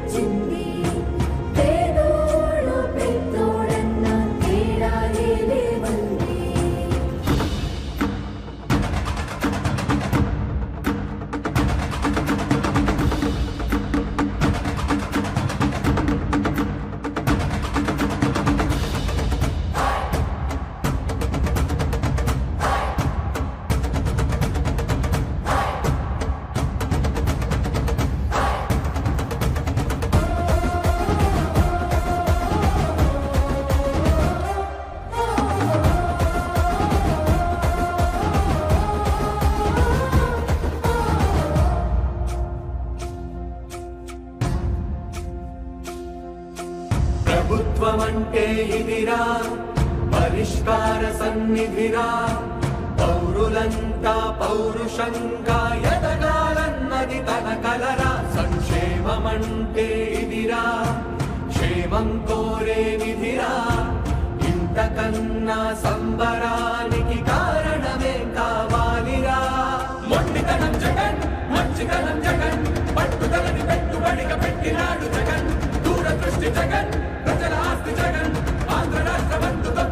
to me. ప్రభుత్వమంటే ఇదిరా పరిష్కార సన్నిధిరా. పౌరులంతా పౌరుషంగా ఎదగాలన్నది తన కలరా. సంక్షేమమంటే ఇదిరా క్షేమం కోరే విధిరా. ఇంతకన్నా సంబరానికి కారణమే కావాలిరా. మొండితనం జగన్ మంచితనం జగన్. పట్టుదలని పెట్టుబడిగా పెట్టినాడు జగన్. దూరదృష్టి జగన్. Sacramento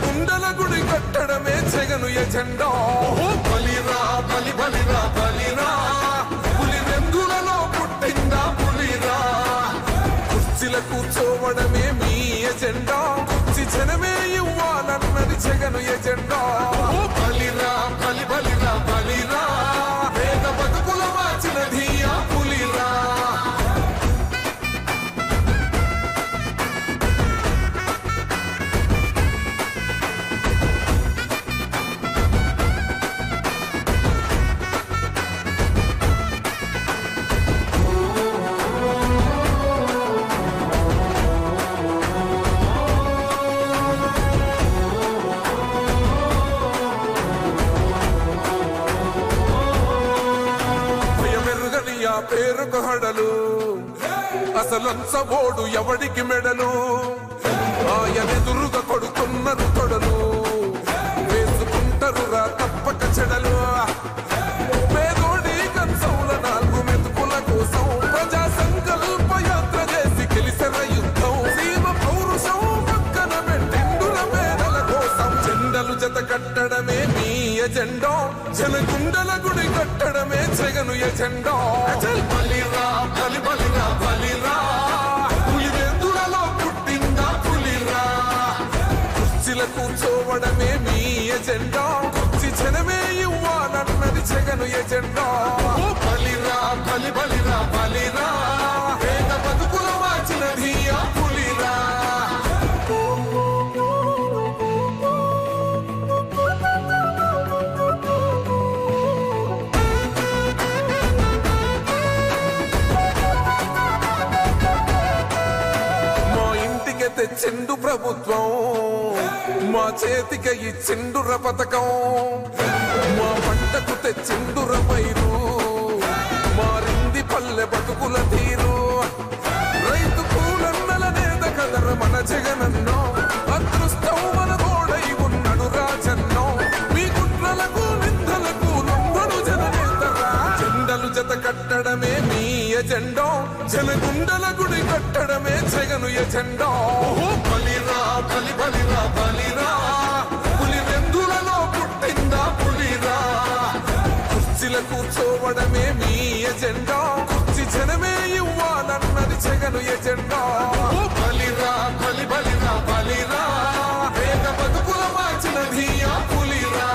గుడి కట్టడమే జగను ఎజెండా. బలిరా బలి బలిరా బలిరా. పులి వెందులలో పుట్టిందా పులిరా. కుర్చీల కూర్చోవడమే మీ ఎజెండా. కుర్చీ జనమే ఇవ్వాలన్నది జగను ఎజెండా. బలిరా బలి బలిరా బలిరా. అసలంచబోడు ఎవడికి మెడలు? ఆయనెదురుగా కొడుతున్నారు తొడలు. వేసుకుంటారు రా తప్పక చెడలు. పేదోడి కంచంల నాలుగు మెతుకుల కోసం ప్రజా సంకల్ప యాత్ర చేసి గెలిసిన యుద్ధం. సీమ పౌరుషం పక్కన పెట్టిండుల పేదల కోసం. జెండలు జత కట్టడమే మీ ఎజెండో. జనగుండల గుడి కట్టడమే జగను ఎజెండో. జగను ఎజెండా బలిరా బలి బలిరా బలిరా. పేద బతుకుల మార్చినది ఆ పులిరా మా ఇంటికి తెచ్చిండు ప్రభుత్వం మా చేతికి ఇచ్చిండుర పథకం తెచ్చిందుర మారింది పల్లె బతుకుల తీరు. రైతు పూలన్నల నేత కదర మన జగనన్నో. అదృష్టం మన గోడై ఉన్నడు రాజన్నో. మీ కుట్రలకు నిందలకు నొంగడు జననేతరా జెండలు జత కట్టడమే మీ ఎజెండో. జనగుండల గుడి కట్టడమే జగను ఎజెండో. కూర్చోవడమే మీ ఎజెండా. కుర్చి జనమే ఇవ్వాలన్నది జగను ఎజెండా. బలిరా బలి బలిరా. బలిరా వేగ బతుకుల మార్చినది ఆ పులిరా.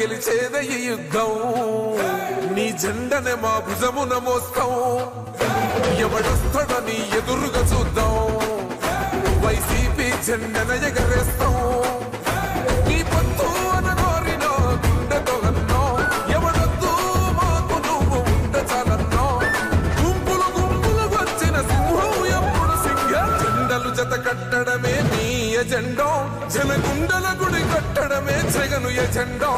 గెలిచేదయ్య యుద్ధం. జెండనే మా భుజమున మోస్తాం ఎవడొస్తాడని ఎదురుగా చూద్దాం. వైసీపీ జెండన ఎగరేస్తాం. నీ పొత్తు అనగోరిన గుండెతో అన్నో. ఎవడొద్దు మాకు నువ్వు ఉండ చాలన్నో. గుంపులు గుంపులు వచ్చిన సింహం ఎప్పుడు సింగ జెండలు జత కట్టడమే నీ ఎజెండో. జనగుండల గుడి కట్టడమే జగను ఎజెండో.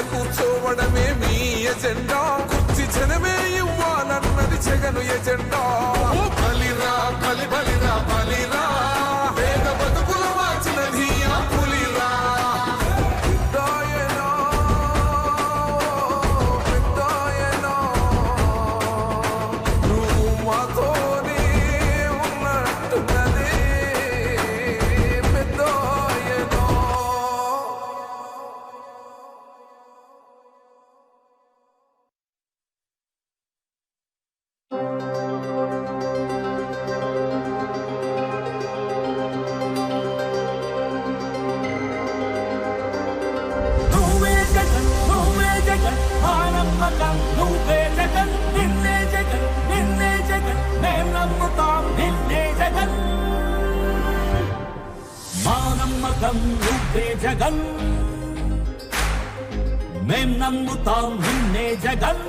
కూర్చోవడమే మీ ఎజెండా. కుర్చీ జనమే ఇవ్వాలన్నది జగను ఎజెండా. మానమ్మకం నువ్వే జగన్ నిన్నే జగన్ నిన్నే జగన్ మేం నమ్ముతాం నిన్నే జగన్ మానమ్మకం నువ్వే జగన్ మేం నమ్ముతాం నిన్నే జగన్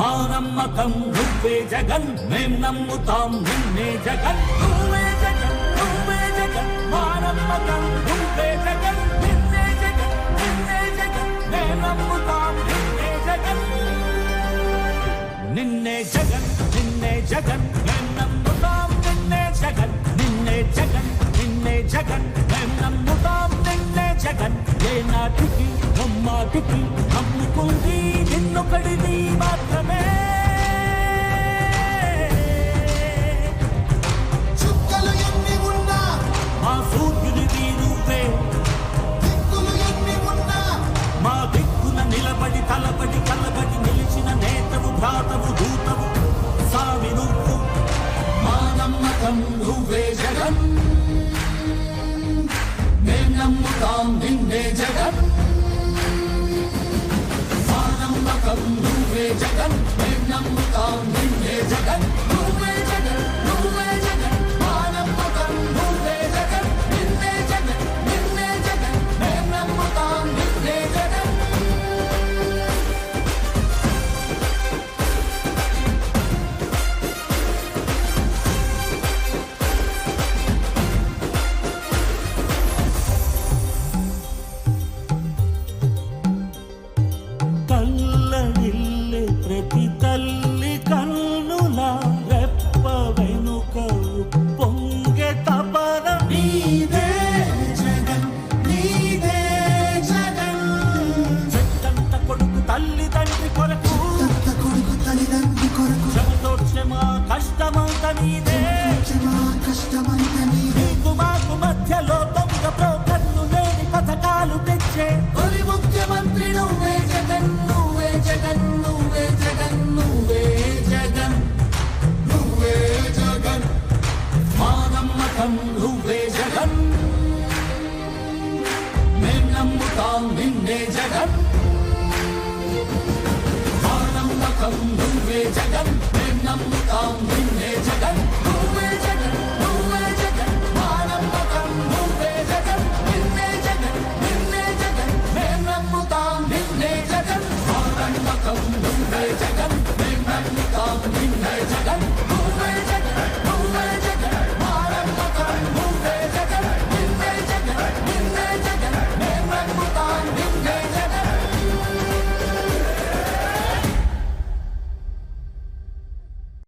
మానమ్మకం నువ్వే జగన్ మేం నమ్ముతాం నిన్నే జగన్ నువ్వే జగన్ నిన్నే జగన్ నిన్నే జగన్ మేం నమ్ముతాం నిన్నే జగన్ నిన్నే జగన్ నిన్నే జగన్ మేం నమ్ముతాం నిన్నే జగన్. ఏ నాటికి నమ్మాటికి నమ్ముకుంది